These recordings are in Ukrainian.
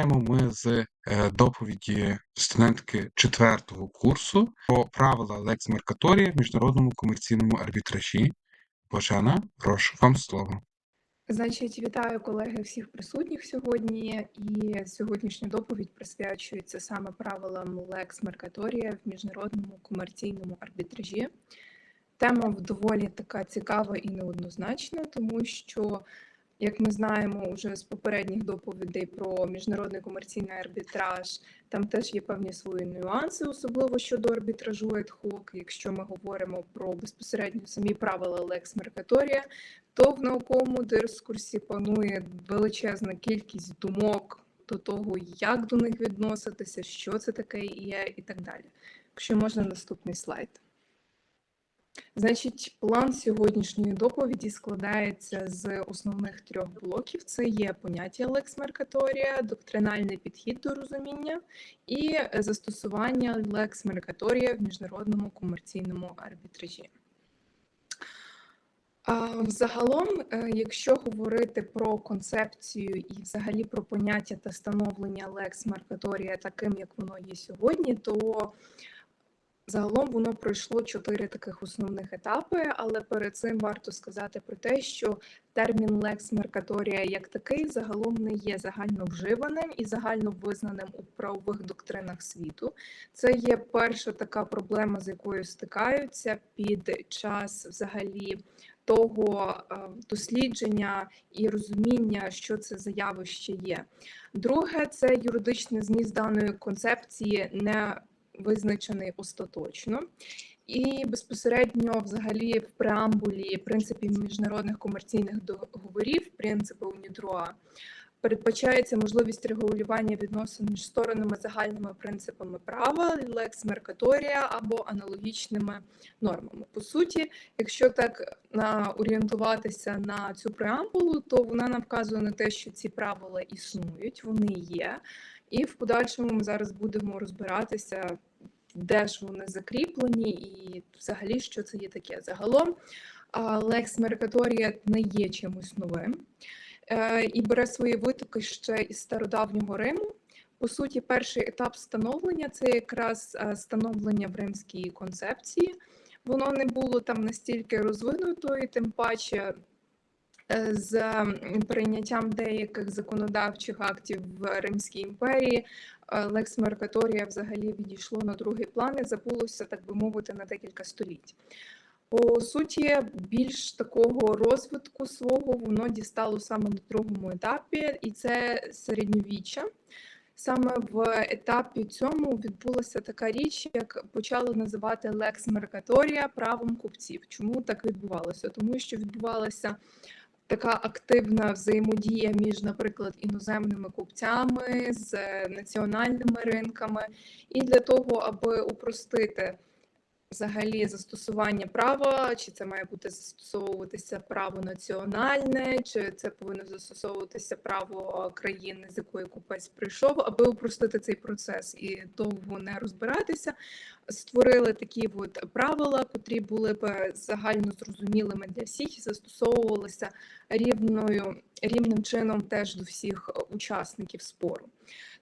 Починаємо ми з е, доповіді студентки четвертого курсу про правила Лекс Меркаторія в міжнародному комерційному арбітражі. Божена, прошу вам слово. Значить, вітаю колеги всіх присутніх сьогодні. І сьогоднішня доповідь присвячується саме правилам Лекс Меркаторія в міжнародному комерційному арбітражі. Тема доволі така цікава і неоднозначна, тому що як ми знаємо вже з попередніх доповідей про міжнародний комерційний арбітраж, там теж є певні свої нюанси, особливо щодо арбітражу ad-hoc. Якщо ми говоримо про безпосередньо самі правила Lex Mercatoria, то в науковому дискурсі панує величезна кількість думок до того, як до них відноситися, що це таке є, і так далі. Якщо можна, наступний слайд. Значить, план сьогоднішньої доповіді складається з основних трьох блоків: це є поняття Mercatoria, доктринальний підхід до розуміння і застосування Mercatoria в міжнародному комерційному арбітражі. Взагалом, е, якщо говорити про концепцію і взагалі про поняття та становлення Mercatoria таким, як воно є сьогодні, то Загалом воно пройшло чотири таких основних етапи, але перед цим варто сказати про те, що термін Lex Mercatoria як такий загалом не є загально вживаним і загально визнаним у правових доктринах світу. Це є перша така проблема, з якою стикаються під час взагалі того е, дослідження і розуміння, що це за явище є. Друге, це юридичний зміст даної концепції не визначений остаточно. І безпосередньо, взагалі, в преамбулі принципів міжнародних комерційних договорів, принципи УНІДРОА, передбачається можливість регулювання відносин між сторонами загальними принципами права, лекс меркаторія або аналогічними нормами. По суті, якщо так на, орієнтуватися на цю преамбулу, то вона нам вказує на те, що ці правила існують, вони є. І в подальшому ми зараз будемо розбиратися, де ж вони закріплені, і взагалі, що це є таке. Загалом Лекс Меркаторія не є чимось новим е, і бере свої витоки ще із стародавнього Риму. По суті, перший етап становлення це якраз е, становлення в римській концепції. Воно не було там настільки розвинуто, і тим паче Е, з прийняттям деяких законодавчих актів в Римській імперії Лекс Меркаторія взагалі відійшло на другий план і забулося, так би мовити, на декілька століть. По суті, більш такого розвитку свого воно дістало саме на другому етапі, і це середньовіччя. Саме в етапі цьому відбулася така річ, як почали називати Лекс Меркаторія правом купців. Чому так відбувалося? Тому що відбувалася така активна взаємодія між, наприклад, іноземними купцями з національними ринками, і для того, аби упростити взагалі застосування права, чи це має бути застосовуватися право національне, чи це повинно застосовуватися право країни, з якої купець прийшов, аби упростити цей процес і довго не розбиратися. Створили такі от правила, котрі були б загально зрозумілими для всіх і застосовувалися рівною рівним чином теж до всіх учасників спору.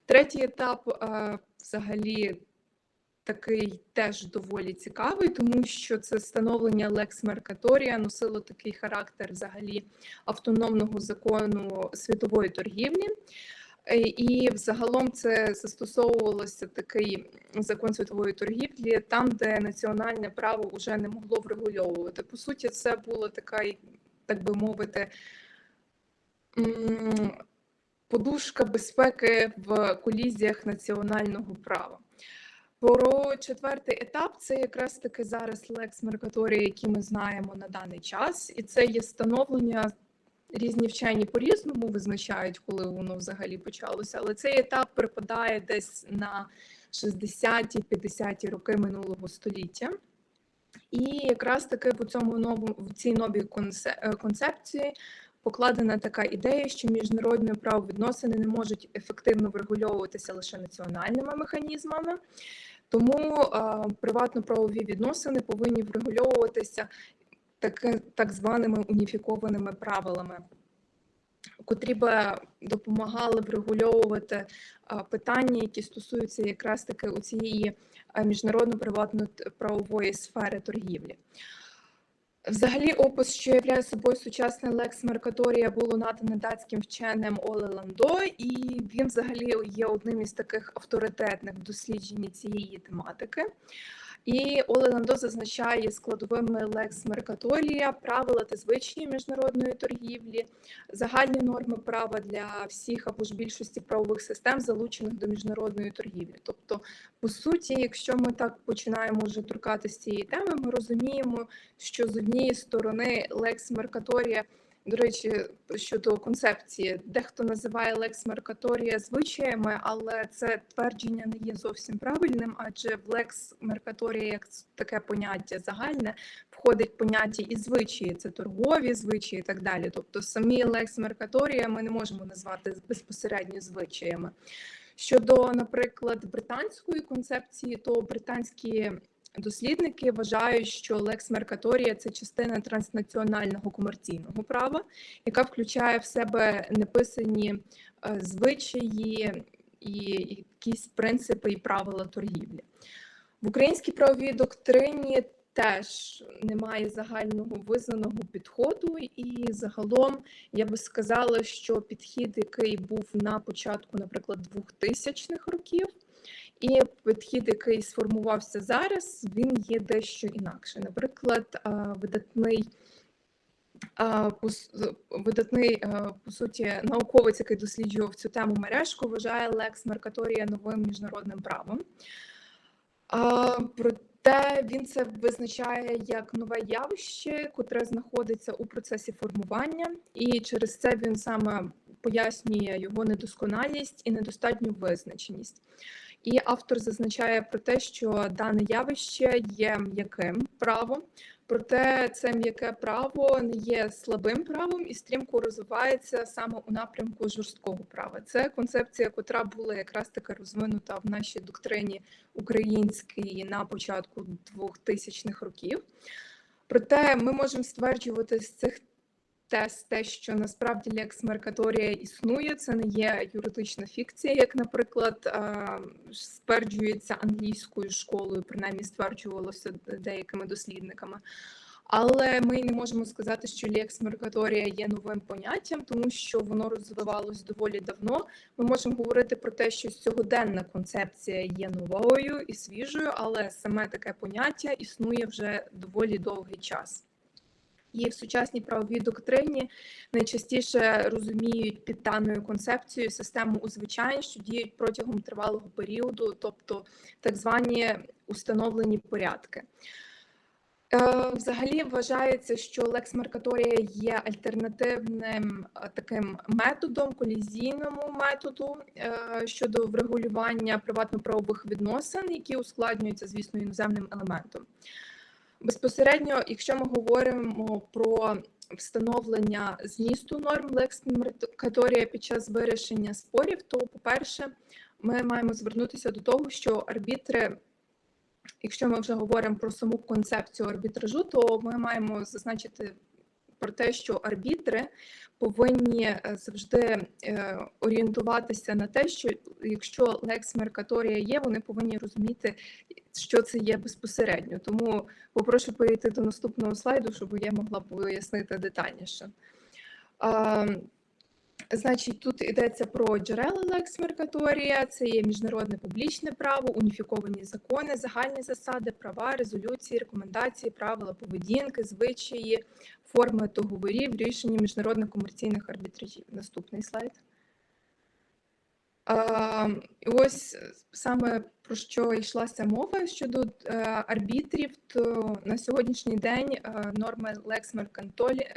Третій етап взагалі такий теж доволі цікавий, тому що це встановлення Лекс Меркаторія носило такий характер взагалі автономного закону світової торгівлі. Е, і взагалом це застосовувалося такий закон світової торгівлі, там, де національне право вже не могло врегульовувати. По суті, це була така, так би мовити, подушка безпеки в колізіях національного права. Про четвертий етап це якраз таки зараз лекс Меркаторія, який ми знаємо на даний час, і це є становлення. Різні вчені по-різному визначають, коли воно взагалі почалося, але цей етап припадає десь на 60-50-ті роки минулого століття. І якраз таки в цьому новому в цій новій е, концепції покладена така ідея, що міжнародні правовідносини не можуть ефективно врегульовуватися лише національними механізмами. Тому приватно-правові відносини повинні врегульовуватися так, так званими уніфікованими правилами. котрі би допомагали врегульовувати а, питання, які стосуються якраз таки у цієї міжнародно-приватно-правової сфери торгівлі. Взагалі, опис, що являє собою сучасний лекс Меркаторія, було надане датським вченим Оле Ландо, і він взагалі є одним із таких авторитетних в дослідженні цієї тематики. І Оле Ландо зазначає складовими лекс Меркаторія правила та звичаї міжнародної торгівлі, загальні норми права для всіх або ж більшості правових систем, залучених до міжнародної торгівлі. Тобто, по суті, якщо ми так починаємо вже торкатися цієї теми, ми розуміємо, що з однієї сторони лекс Меркаторія, до речі, щодо концепції, дехто називає лекс Меркаторія звичаями, але це твердження не є зовсім правильним, адже в лекс Меркаторія як таке поняття загальне входить поняття і звичаї, це торгові звичаї і так далі. Тобто самі лекс Меркаторія ми не можемо назвати безпосередньо звичаями. Щодо, наприклад, британської концепції, то британські дослідники вважають, що лекс Меркаторія це частина транснаціонального комерційного права, яка включає в себе неписані е, звичаї і якісь принципи і правила торгівлі. В українській правовій доктрині теж немає загального визнаного підходу, і загалом я би сказала, що підхід, який був на початку, наприклад, 2000-х років, і підхід, який сформувався зараз, він є дещо інакше. Наприклад, видатний. Видатний, по суті, науковець, який досліджував цю тему мережку, вважає Лекс Меркаторія новим міжнародним правом. Проте він це визначає як нове явище, котре знаходиться у процесі формування, і через це він саме пояснює його недосконалість і недостатню визначеність. І автор зазначає про те, що дане явище є м'яким правом, проте це м'яке право не є слабим правом і стрімко розвивається саме у напрямку жорсткого права. Це концепція, котра була якраз таки розвинута в нашій доктрині українській на початку 2000-х років. Проте ми можемо стверджувати з цих тез те, що насправді лекс Меркаторія існує, це не є юридична фікція, як, наприклад, стверджується англійською школою, принаймні стверджувалося деякими дослідниками. Але ми не можемо сказати, що лекс Меркаторія є новим поняттям, тому що воно розвивалось доволі давно. Ми можемо говорити про те, що сьогоденна концепція є новою і свіжою, але саме таке поняття існує вже доволі довгий час. І в сучасній правовій доктрині найчастіше розуміють під даною концепцією систему узвичайень, що діють протягом тривалого періоду, тобто так звані установлені порядки. Е, Взагалі вважається, що лекс Меркаторія є альтернативним е, таким методом, колізійному методу е, щодо врегулювання приватно-правових відносин, які ускладнюються, звісно, іноземним елементом. Безпосередньо, якщо ми говоримо про встановлення змісту норм лексмеркаторія під час вирішення спорів, то, по-перше, ми маємо звернутися до того, що арбітри якщо ми вже говоримо про саму концепцію арбітражу, то ми маємо зазначити про те, що арбітри повинні е, завжди е, орієнтуватися на те, що якщо лекс Меркаторія є, вони повинні розуміти, що це є безпосередньо. Тому попрошу перейти до наступного слайду, щоб я могла пояснити детальніше. Значить, тут йдеться про джерела лекс Меркаторія, це є міжнародне публічне право, уніфіковані закони, загальні засади, права, резолюції, рекомендації, правила поведінки, звичаї, форми договорів, рішення міжнародних комерційних арбітражів. Наступний слайд. Ось саме про що йшлася мова щодо е, арбітрів, то на сьогоднішній день е, норми Лекс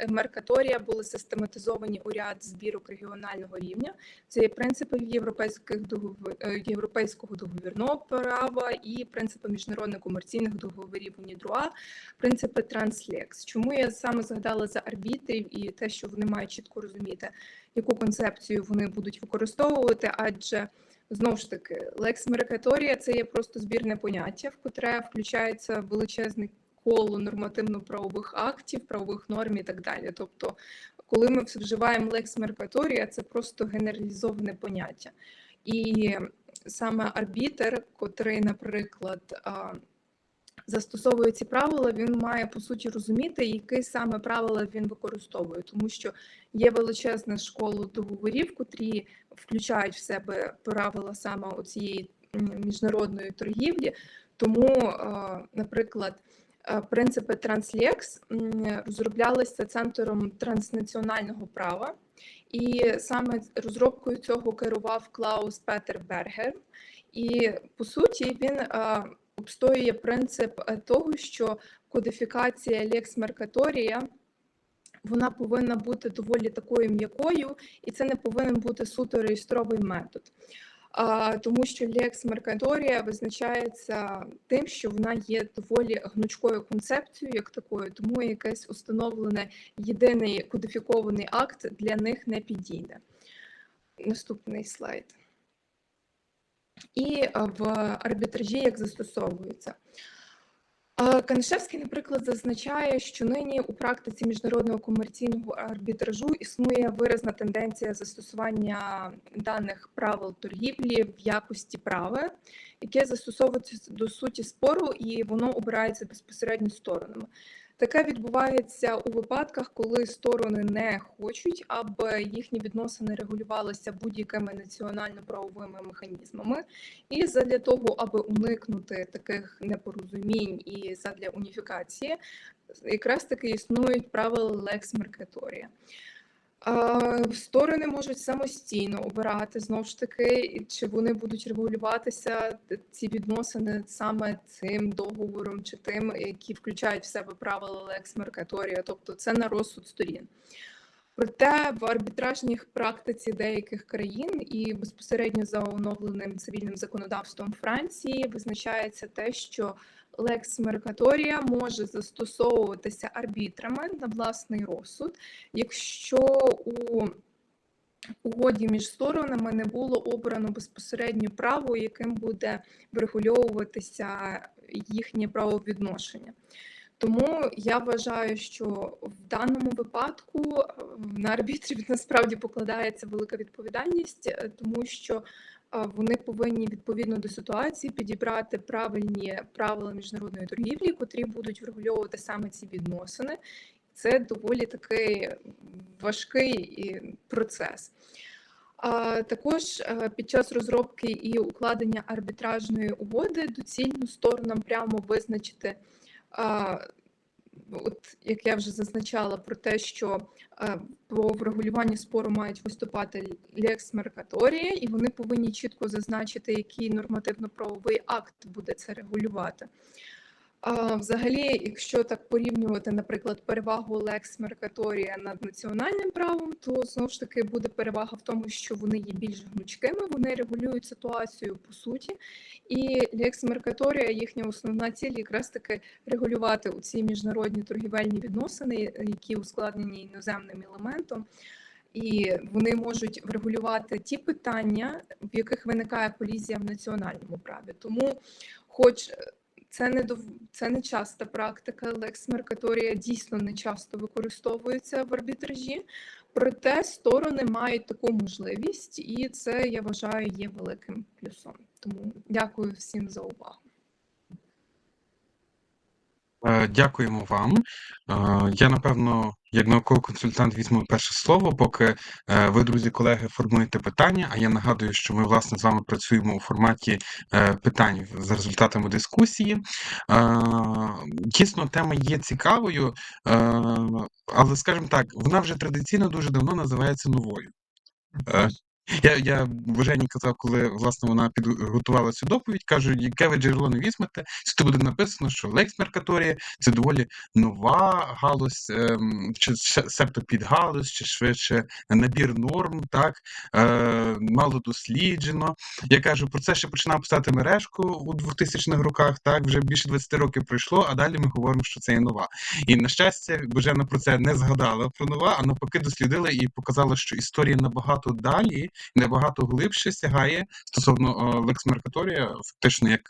Меркаторія були систематизовані у ряд збірок регіонального рівня. Це є принципи європейських договор... е, європейського договірного права і принципи міжнародних комерційних договорів УНІДРУА, принципи Транслекс. Чому я саме згадала за арбітрів і те, що вони мають чітко розуміти, яку концепцію вони будуть використовувати, адже Знову ж таки, лекс Меркаторія це є просто збірне поняття, в котре включається величезне коло нормативно-правових актів, правових норм і так далі. Тобто коли ми вживаємо лекс мерикаторія, це просто генералізоване поняття. І саме арбітер, котрий, наприклад, застосовує ці правила, він має по суті розуміти, які саме правила він використовує, тому що є величезна школа договорів, котрі включають в себе правила саме цієї міжнародної торгівлі. Тому, наприклад, принципи Транслекс розроблялися центром транснаціонального права. І саме розробкою цього керував Клаус Петер Бергер. І по суті він обстоює принцип е, того, що кодифікація Lex Mercatoria вона повинна бути доволі такою м'якою, і це не повинен бути суто реєстровий метод. А, тому що Lex Mercatoria визначається тим, що вона є доволі гнучкою концепцією, як такою, тому якийсь установлений єдиний кодифікований акт для них не підійде. Наступний слайд. І в арбітражі як застосовується. Канишевський, наприклад, зазначає, що нині у практиці міжнародного комерційного арбітражу існує виразна тенденція застосування даних правил торгівлі в якості права, яке застосовується до суті спору, і воно обирається безпосередньо сторонами. Таке відбувається у випадках, коли сторони не хочуть, аби їхні відносини регулювалися будь-якими національно-правовими механізмами, і задля того, аби уникнути таких непорозумінь і задля уніфікації, якраз таки існують правила лекс Mercatoria. Сторони можуть самостійно обирати знову ж таки, чи вони будуть регулюватися ці відносини саме цим договором, чи тим, які включають в себе правила Lex Mercatoria, тобто це на розсуд сторін. Проте в арбітражній практиці деяких країн і безпосередньо за оновленим цивільним законодавством Франції визначається те, що Лекс Меркаторія може застосовуватися арбітрами на власний розсуд, якщо у угоді між сторонами не було обрано безпосередньо право, яким буде врегульовуватися їхнє правовідношення. Тому я вважаю, що в даному випадку на арбітрів насправді покладається велика відповідальність, е, тому що вони повинні відповідно до ситуації підібрати правильні правила міжнародної торгівлі, котрі будуть врегульовувати саме ці відносини. Це доволі такий важкий процес. Також е, під час розробки і укладення арбітражної угоди доцільно сторонам прямо визначити от як я вже зазначала, про те, що е, по врегулюванні спору мають виступати лекс меркаторія, і вони повинні чітко зазначити, який нормативно-правовий акт буде це регулювати. Взагалі, якщо так порівнювати, наприклад, перевагу Lex Mercatoria над національним правом, то знову ж таки буде перевага в тому, що вони є більш гнучкими, вони регулюють ситуацію по суті, і Lex Mercatoria, їхня основна ціль якраз таки регулювати у ці міжнародні торгівельні відносини, які ускладнені іноземним елементом. І вони можуть врегулювати ті питання, в яких виникає колізія в національному праві. Тому, хоч це не дов... це не часта практика. Лекс Меркаторія дійсно не часто використовується в арбітражі, проте сторони мають таку можливість, і це я вважаю є великим плюсом. Тому дякую всім за увагу. Е, дякуємо вам. Е, я напевно, як науковий консультант, візьму перше слово, поки е, ви, друзі, колеги, формуєте питання. А я нагадую, що ми власне з вами працюємо у форматі питань за результатами дискусії. Дійсно, тема є цікавою, але скажімо так, вона вже традиційно дуже давно називається новою. Я я Божені казав, коли власне вона підготувала цю доповідь, кажу, яке ви джерело не візьмете, це буде написано, що Лекс Меркаторія це доволі нова галузь, ем, чи себто підгалузь, чи швидше набір норм, так е, мало досліджено. Я кажу, про це ще починав писати мережку у 2000-х роках. Так, вже більше 20 років пройшло, а далі ми говоримо, що це є нова. І на щастя, Божена про це не згадала про нова, а навпаки, дослідила і показала, що історія набагато далі набагато глибше сягає стосовно Лекс Меркаторія, фактично як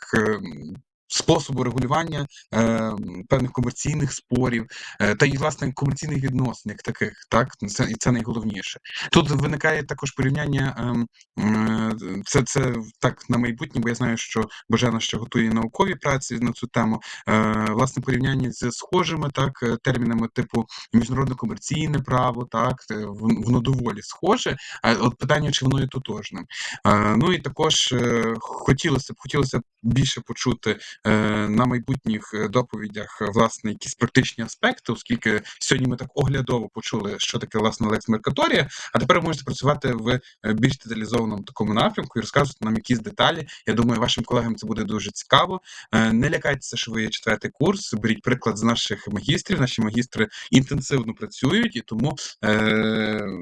способу регулювання е, певних комерційних спорів е, та і власне комерційних відносин, як таких, так це і це найголовніше. Тут виникає також порівняння. ем, е, Це це так на майбутнє, бо я знаю, що Божена ще готує наукові праці на цю тему. Е, Власне, порівняння з схожими так е, термінами, типу міжнародне комерційне право, так е, воно доволі схоже. А от питання, чи воно є тотожним. Е, Ну і також е, хотілося б хотілося б більше почути на майбутніх е, доповідях е, власне якісь практичні аспекти, оскільки сьогодні ми так оглядово почули, що таке власне лекс Меркаторія, а тепер ви можете працювати в е, більш деталізованому такому напрямку і розказувати нам якісь деталі. Я думаю, вашим колегам це буде дуже цікаво. Е, Не лякайтеся, що ви є четвертий курс. Беріть приклад з наших магістрів. Наші магістри інтенсивно працюють, і тому е,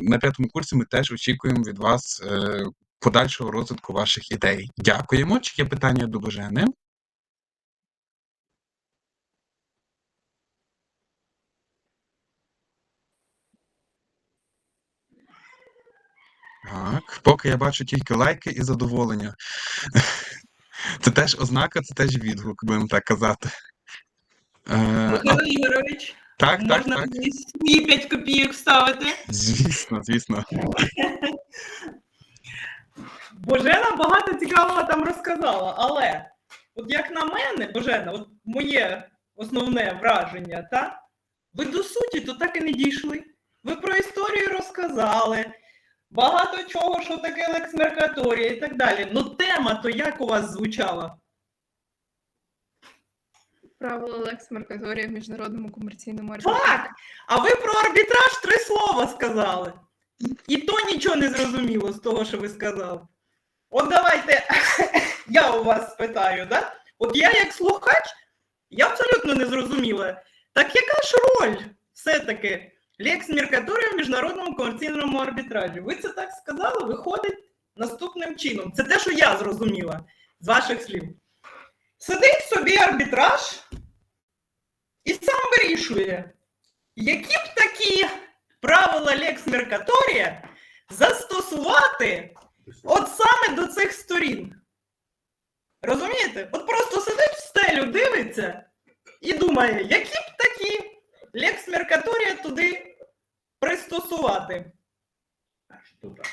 на п'ятому курсі ми теж очікуємо від вас е, подальшого розвитку ваших ідей. Дякуємо. Чи є питання до Божени? Так, поки я бачу тільки лайки і задоволення. Це теж ознака, це теж відгук, будемо так казати. Е, Михайло Ігорович, так, так, можна так. мені свої 5 копійок вставити? Звісно, звісно. Божена багато цікавого там розказала, але от як на мене, Божена, от моє основне враження, та? ви до суті то так і не дійшли. Ви про історію розказали, багато чого, що таке лекс Меркаторія і так далі. Ну тема то як у вас звучала? Правила Лекс Меркаторія в міжнародному комерційному арбітражі. Так! А ви про арбітраж три слова сказали. І то нічого не зрозуміло з того, що ви сказали. От давайте я у вас спитаю, да? От я як слухач, я абсолютно не зрозуміла. Так яка ж роль все-таки Лекс Меркаторія в міжнародному комерційному арбітражі? Ви це так сказали, виходить наступним чином. Це те, що я зрозуміла з ваших слів. Сидить собі арбітраж і сам вирішує, які б такі правила Лекс Меркаторія застосувати от саме до цих сторін. Розумієте? От просто сидить в стелю, дивиться і думає, які б такі Лекс Меркаторія туди пристосувати.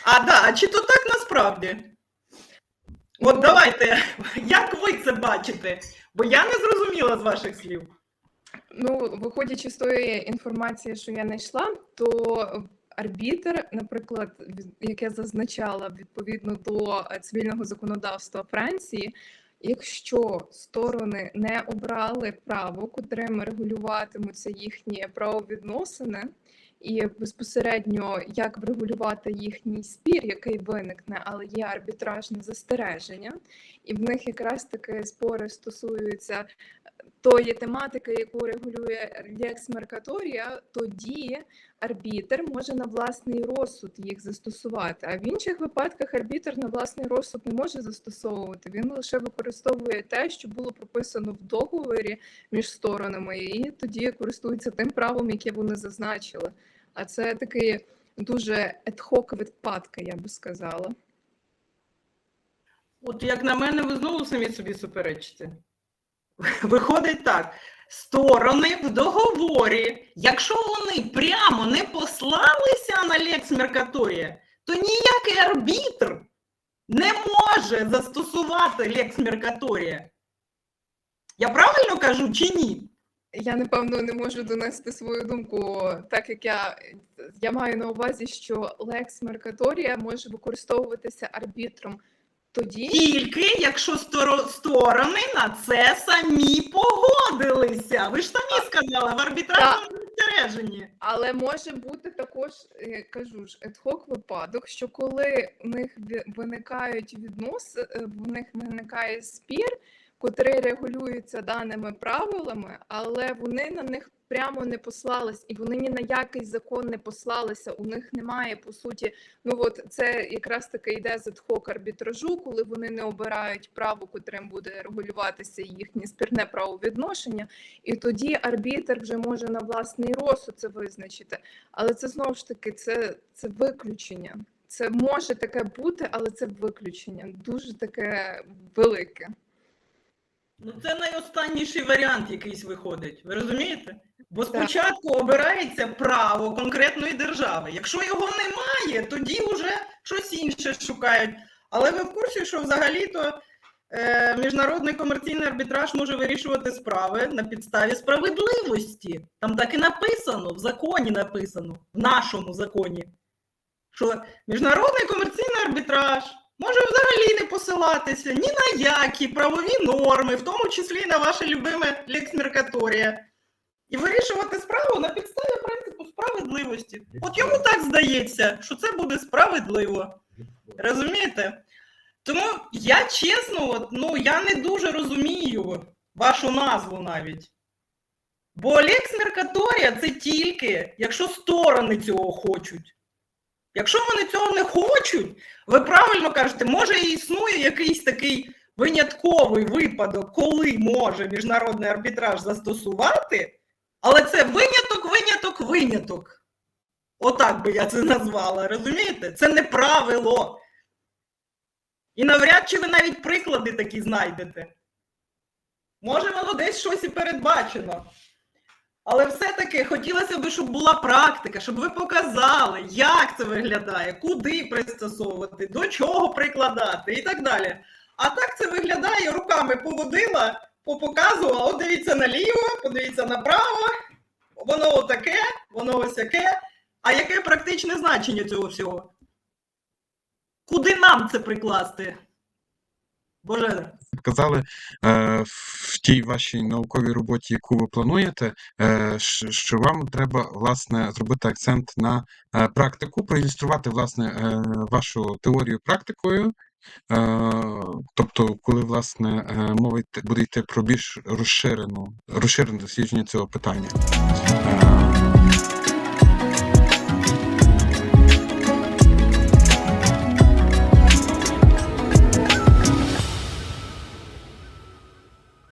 А да, а чи то так насправді? От давайте, як ви це бачите? Бо я не зрозуміла з ваших слів. Ну, виходячи з тої інформації, що я знайшла, то арбітр, наприклад, як я зазначала, відповідно до цивільного законодавства Франції, якщо сторони не обрали право, котрим регулюватимуться їхні правовідносини, і безпосередньо як врегулювати їхній спір, який виникне, але є арбітражне застереження, і в них якраз таки спори стосуються тої тематики, яку регулює Лекс Меркаторія, тоді арбітр може на власний розсуд їх застосувати. А в інших випадках арбітр на власний розсуд не може застосовувати. Він лише використовує те, що було прописано в договорі між сторонами, і тоді користується тим правом, яке вони зазначили. А це такий дуже ad-hoc відпадки, я би сказала. От як на мене, ви знову самі собі суперечите. Виходить так: сторони в договорі, якщо вони прямо не послалися на Лекс Меркаторія, то ніякий арбітр не може застосувати Лекс Меркаторія. Я правильно кажу чи ні? Я напевно не можу донести свою думку, так як я, я маю на увазі, що Лекс Меркаторія може використовуватися арбітром тоді, Тільки якщо сторо- сторони на це самі погодилися. Ви ж самі сказали в арбітражному застереженні. але може бути також, я кажу ж, ad-hoc випадок, що коли в них ви- виникають відноси, е, в них виникає спір, котрий регулюється даними правилами, але вони на них прямо не послались, і вони ні на який закон не послалися. У них немає по суті. Ну от це якраз таки йде з ad-hoc арбітражу, коли вони не обирають право, котрим буде регулюватися їхнє спірне правовідношення, і тоді арбітр вже може на власний розсуд це визначити. Але це знову ж таки це, це виключення. Це може таке бути, але це виключення дуже таке велике. Ну, це найостанніший варіант якийсь виходить. Ви розумієте? Бо спочатку обирається право конкретної держави. Якщо його немає, тоді вже щось інше шукають. Але ви в курсі, що взагалі-то е, міжнародний комерційний арбітраж може вирішувати справи на підставі справедливості. Там так і написано, в законі написано, в нашому законі, що міжнародний комерційний арбітраж може взагалі не посилатися ні на які правові норми, в тому числі на ваше любиме Лекс Меркаторія, і вирішувати справу на підставі принципу справедливості. От йому так здається, що це буде справедливо. Розумієте? Тому я чесно, от, ну я не дуже розумію вашу назву навіть. Бо Лекс Меркаторія це тільки, якщо сторони цього хочуть. Якщо вони цього не хочуть, ви правильно кажете, може і існує якийсь такий винятковий випадок, коли може міжнародний арбітраж застосувати, але це виняток, виняток, виняток. Отак би я це назвала, розумієте? Це не правило. І навряд чи ви навіть приклади такі знайдете. Може, воно десь щось і передбачено. Але все-таки хотілося б, щоб була практика, щоб ви показали, як це виглядає, куди пристосовувати, до чого прикладати і так далі. А так це виглядає руками поводила, попоказувала, от дивіться наліво, подивіться направо, воно отаке, воно ось яке. А яке практичне значення цього всього? Куди нам це прикласти? Боже, Казали е, в тій вашій науковій роботі, яку ви плануєте, е, що вам треба власне зробити акцент на е, практику, проілюструвати власне вашу теорію практикою. Тобто, коли власне мова буде йти про більш розширену, розширене дослідження цього питання.